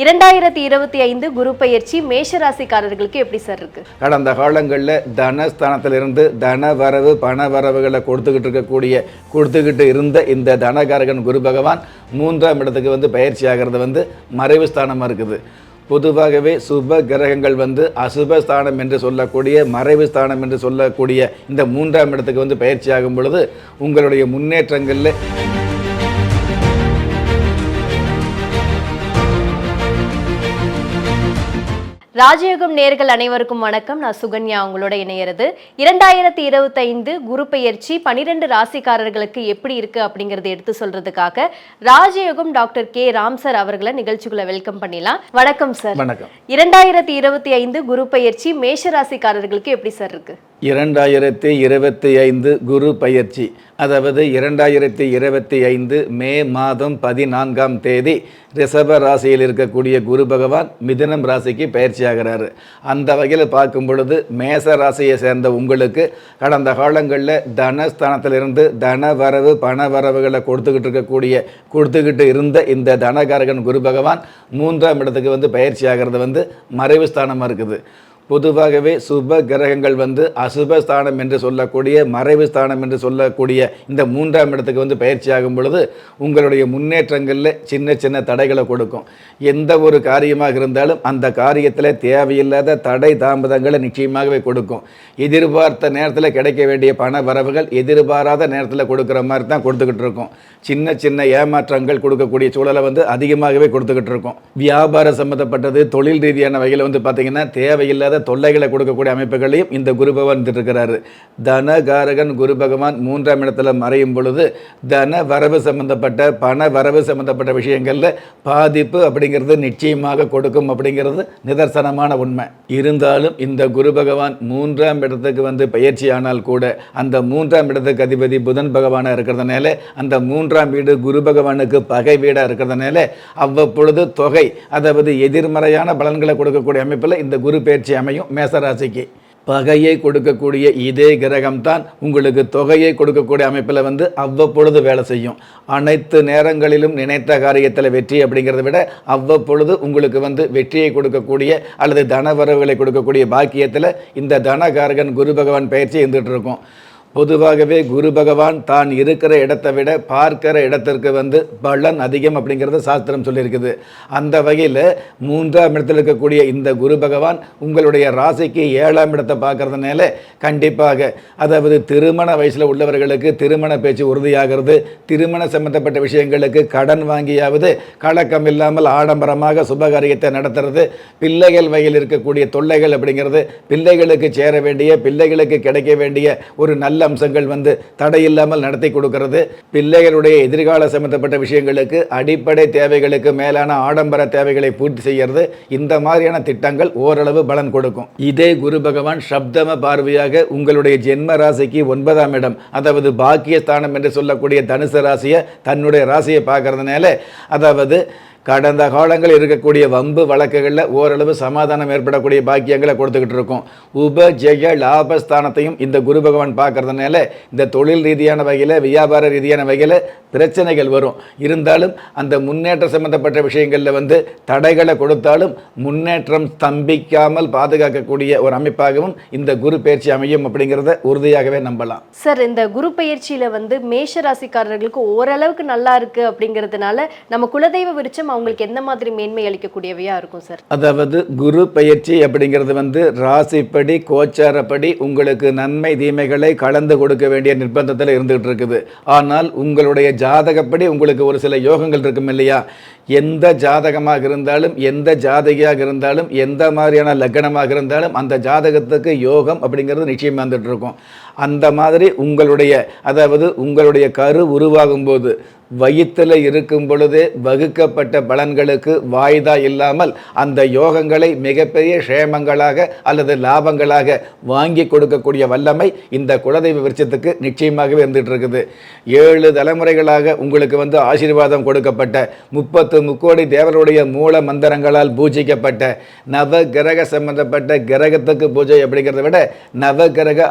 இரண்டாயிரத்தி இருபத்தி ஐந்து குரு பயிற்சி மேஷராசிக்காரர்களுக்கு எப்படி சார் இருக்கு? கடந்த காலங்களில் தனஸ்தானத்திலிருந்து தன வரவு பண வரவுகளை கொடுத்துக்கிட்டு இருக்கக்கூடிய கொடுத்துக்கிட்டு இருந்த இந்த தனகாரகன் குரு பகவான் மூன்றாம் இடத்துக்கு வந்து பயிற்சி ஆகிறது வந்து மறைவு ஸ்தானமாக இருக்குது. பொதுவாகவே சுப கிரகங்கள் வந்து அசுப ஸ்தானம் என்று சொல்லக்கூடிய மறைவு ஸ்தானம் என்று சொல்லக்கூடிய இந்த மூன்றாம் இடத்துக்கு வந்து பயிற்சி ஆகும் பொழுது உங்களுடைய முன்னேற்றங்களில் ராஜயோகம் நேர்கள் அனைவருக்கும் வணக்கம். நான் சுகன்யா உங்களோட இணையிறது. இரண்டாயிரத்தி இருபத்தைந்து குரு பெயர்ச்சி பனிரெண்டு ராசிக்காரர்களுக்கு எப்படி இருக்கு அப்படிங்கறத எடுத்து சொல்றதுக்காக ராஜயோகம் டாக்டர் கே. ராம் சார் அவர்களை நிகழ்ச்சிக்குள்ள வெல்கம் பண்ணிடலாம். வணக்கம் சார். வணக்கம். இரண்டாயிரத்தி இருபத்தி ஐந்து குரு பெயர்ச்சி மேஷ ராசிக்காரர்களுக்கு எப்படி சார் இருக்கு? இரண்டாயிரத்தி இருபத்தி ஐந்து குரு பயிற்சி அதாவது இரண்டாயிரத்தி இருபத்தி ஐந்து மே மாதம் பதினான்காம் தேதி ரிஷப ராசியில் இருக்கக்கூடிய குரு பகவான் மிதுனம் ராசிக்கு பயிற்சி ஆகிறாரு அந்த வகையில் பார்க்கும் பொழுது மேச ராசியை சேர்ந்த உங்களுக்கு கடந்த காலங்களில் தனஸ்தானத்திலிருந்து தன வரவு பண வரவுகளை கொடுத்துக்கிட்டு இருக்கக்கூடிய கொடுத்துக்கிட்டு இருந்த இந்த தனகாரகன் குரு பகவான் மூன்றாம் இடத்துக்கு வந்து பயிற்சி ஆகிறது வந்து மறைவு ஸ்தானமாக இருக்குது. பொதுவாகவே சுப கிரகங்கள் வந்து அசுப ஸ்தானம் என்று சொல்லக்கூடிய மறைவு ஸ்தானம் என்று சொல்லக்கூடிய இந்த மூன்றாம் இடத்துக்கு வந்து பயிற்சி ஆகும் பொழுது உங்களுடைய முன்னேற்றங்களில் சின்ன சின்ன தடைகளை கொடுக்கும். எந்த ஒரு காரியமாக இருந்தாலும் அந்த காரியத்தில் தேவையில்லாத தடை தாமதங்களை நிச்சயமாகவே கொடுக்கும். எதிர்பார்த்த நேரத்தில் கிடைக்க வேண்டிய பண வரவுகள் எதிர்பாராத நேரத்தில் கொடுக்குற மாதிரி தான் கொடுத்துக்கிட்டு இருக்கும். சின்ன சின்ன ஏமாற்றங்கள் கொடுக்கக்கூடிய சூழலை வந்து அதிகமாகவே கொடுத்துக்கிட்டு இருக்கும். வியாபார சம்மந்தப்பட்டது தொழில் ரீதியான வகையில் வந்து பார்த்திங்கன்னா தேவையில்லாத தொல்லைகளை கொடுக்கக்கூடிய அமைப்புகளையும் இந்த குரு பகவான் இருக்கிறாரு தனகாரகன் குரு பகவான் மூன்றாம் இடத்துல மறையும் பொழுது தன வரவு சம்பந்தப்பட்ட பண வரவு சம்பந்தப்பட்ட விஷயங்களில் பாதிப்பு அப்படிங்கிறது நிச்சயமாக கொடுக்கும் அப்படிங்கிறது நிதர்சனமான உண்மை. இருந்தாலும் இந்த குரு பகவான் மூன்றாம் இடத்துக்கு வந்து பயிற்சி ஆனால் கூட அந்த மூன்றாம் இடத்துக்கு அதிபதி புதன் பகவானாக இருக்கிறதுனால அந்த மூன்றாம் வீடு குரு பகவானுக்கு பகை வீடாக இருக்கிறதுனால அவ்வப்பொழுது தொகை அதாவது எதிர்மறையான பலன்களை கொடுக்கக்கூடிய அமைப்பில் இந்த குரு பயிற்சி அமையும் மேசராசிக்கு. பகையை கொடுக்கக்கூடிய இதே கிரகம்தான் உங்களுக்கு தொகையை கொடுக்கக்கூடிய அமைப்பில் வந்து அவ்வப்பொழுது வேலை செய்யும். அனைத்து நேரங்களிலும் நினைத்த காரியத்தில் வெற்றி அப்படிங்கிறத விட அவ்வப்பொழுது உங்களுக்கு வந்து வெற்றியை கொடுக்கக்கூடிய அல்லது தனவரவுகளை கொடுக்கக்கூடிய பாக்கியத்தில் இந்த தனகாரகன் குரு பகவான் பயிற்சி இருந்துகிட்டு இருக்கும். பொதுவாகவே குரு பகவான் தான் இருக்கிற இடத்தை விட பார்க்கிற இடத்திற்கு வந்து பலன் அதிகம் அப்படிங்கிறது சாஸ்திரம் சொல்லியிருக்குது. அந்த வகையில் மூன்றாம் இடத்தில் இருக்கக்கூடிய இந்த குரு பகவான் உங்களுடைய ராசிக்கு ஏழாம் இடத்தை பார்க்கறதுனால கண்டிப்பாக அதாவது திருமண வயசில் உள்ளவர்களுக்கு திருமண பேச்சு உறுதியாகிறது திருமண சம்பந்தப்பட்ட விஷயங்களுக்கு கடன் வாங்கியாவது கலக்கம் இல்லாமல் ஆடம்பரமாக சுபகாரியத்தை நடத்துறது பிள்ளைகள் வகையில் இருக்கக்கூடிய தொல்லைகள் அப்படிங்கிறது பிள்ளைகளுக்கு சேர வேண்டிய பிள்ளைகளுக்கு கிடைக்க வேண்டிய ஒரு நல்ல அம்சங்கள் வந்து தடையில்லாமல் நடத்தி கொடுக்கிறது. பிள்ளைகளுடைய எதிர்கால சம்பந்தப்பட்ட விஷயங்களுக்கு அடிப்படை தேவைகளுக்கு மேலான ஆடம்பர தேவைகளை பூர்த்தி செய்கிறது இந்த மாதிரியான திட்டங்கள் ஓரளவு பலன் கொடுக்கும். இதே குரு பகவான் சப்தம பார்வையாக உங்களுடைய ஜென்ம ராசிக்கு ஒன்பதாம் இடம் அதாவது பாக்கியஸ்தானம் என்று சொல்லக்கூடிய தனுசு ராசியை தன்னுடைய ராசியை பார்க்கறதுனால அதாவது கடந்த காலங்களில் இருக்கக்கூடிய வம்பு வழக்குகளில் ஓரளவு சமாதானம் ஏற்படக்கூடிய பாக்கியங்களை கொடுத்துக்கிட்டு இருக்கோம். உப ஜெய லாபஸ்தானத்தையும் இந்த குரு பகவான் பார்க்கறதுனால இந்த தொழில் ரீதியான வகையில் வியாபார ரீதியான வகையில் பிரச்சனைகள் வரும். இருந்தாலும் அந்த முன்னேற்றம் சம்பந்தப்பட்ட விஷயங்களில் வந்து தடைகளை கொடுத்தாலும் முன்னேற்றம் ஸ்தம்பிக்காமல் பாதுகாக்கக்கூடிய ஒரு அமைப்பாகவும் இந்த குரு பயிற்சி அமையும் அப்படிங்கிறத உறுதியாகவே நம்பலாம். சார் இந்த குரு பயிற்சியில் வந்து மேஷ ராசிக்காரர்களுக்கு ஓரளவுக்கு நல்லா இருக்கு அப்படிங்கிறதுனால நம்ம குலதெய்வ விருச்சம் அவங்களுக்கு எந்த மாதிரி மேன்மை அளிக்கக்கூடியவையா இருக்கும் சார்? அதாவது குரு பயிற்சி அப்படிங்கிறது வந்து ராசிப்படி கோச்சாரப்படி உங்களுக்கு நன்மை தீமைகளை கலந்து கொடுக்க வேண்டிய நிர்பந்தத்தில் இருந்துகிட்டு இருக்குது ஆனால் உங்களுடைய ஜாதகப்படி உங்களுக்கு ஒரு சில யோகங்கள் இருக்கும் இல்லையா? எந்த ஜாதகமாக இருந்தாலும் எந்த ஜாதகியாக இருந்தாலும் எந்த மாதிரியான லக்னமாக இருந்தாலும் அந்த ஜாதகத்துக்கு யோகம் அப்படிங்கிறது நிச்சயமாக வந்துட்டு இருக்கும் அந்த மாதிரி உங்களுடைய அதாவது உங்களுடைய கரு உருவாகும் போது வயிற்றில் இருக்கும் பொழுதே வகுக்கப்பட்ட பலன்களுக்கு வாய்தா இல்லாமல் அந்த யோகங்களை மிகப்பெரிய க்ஷேமங்களாக அல்லது லாபங்களாக வாங்கி கொடுக்கக்கூடிய வல்லமை இந்த குலதெய்வ விருட்சத்துக்கு நிச்சயமாகவே இருந்துகிட்டு இருக்குது ஏழு தலைமுறைகளாக உங்களுக்கு வந்து ஆசீர்வாதம் கொடுக்கப்பட்ட முப்பத்து முக்கோடி தேவருடைய மூல மந்திரங்களால் பூஜிக்கப்பட்ட நவ கிரக சம்பந்தப்பட்ட கிரகத்துக்கு பூஜை அப்படிங்கிறத விட நவ கிரக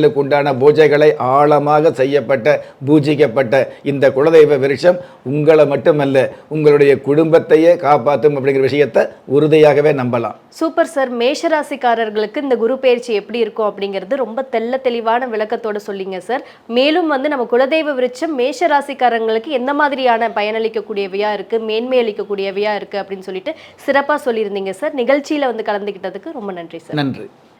அதிதேவதைகளுக்கு உண்டான பூஜைகளை ஆழமாக செய்யப்பட்ட பூஜிக்கப்பட்ட இந்த குலதெய்வ விருட்சம் உங்களை மட்டுமல்ல உங்களுடைய குடும்பத்தையே காப்பாற்றும் அப்படிங்கிற விஷயத்தை உறுதியாகவே நம்பலாம். Super sir. மேஷராசிக்காரர்களுக்கு இந்த குரு பயிற்சி எப்படி இருக்கும் அப்படிங்கிறது ரொம்ப தெள்ள தெளிவான விளக்கத்தோட சொல்லிங்க சார். மேலும் வந்து நம்ம குலதெய்வ விருட்சம் மேஷராசிக்காரங்களுக்கு எந்த மாதிரியான பயனளிக்கக்கூடியவையா இருக்கு மேன்மை அளிக்கக்கூடியவையா இருக்கு அப்படின்னு சொல்லிட்டு சிறப்பா சொல்லியிருந்தீங்க சார். நிகழ்ச்சியில வந்து கலந்துக்கிட்டதுக்கு ரொம்ப நன்றி சார். நன்றி.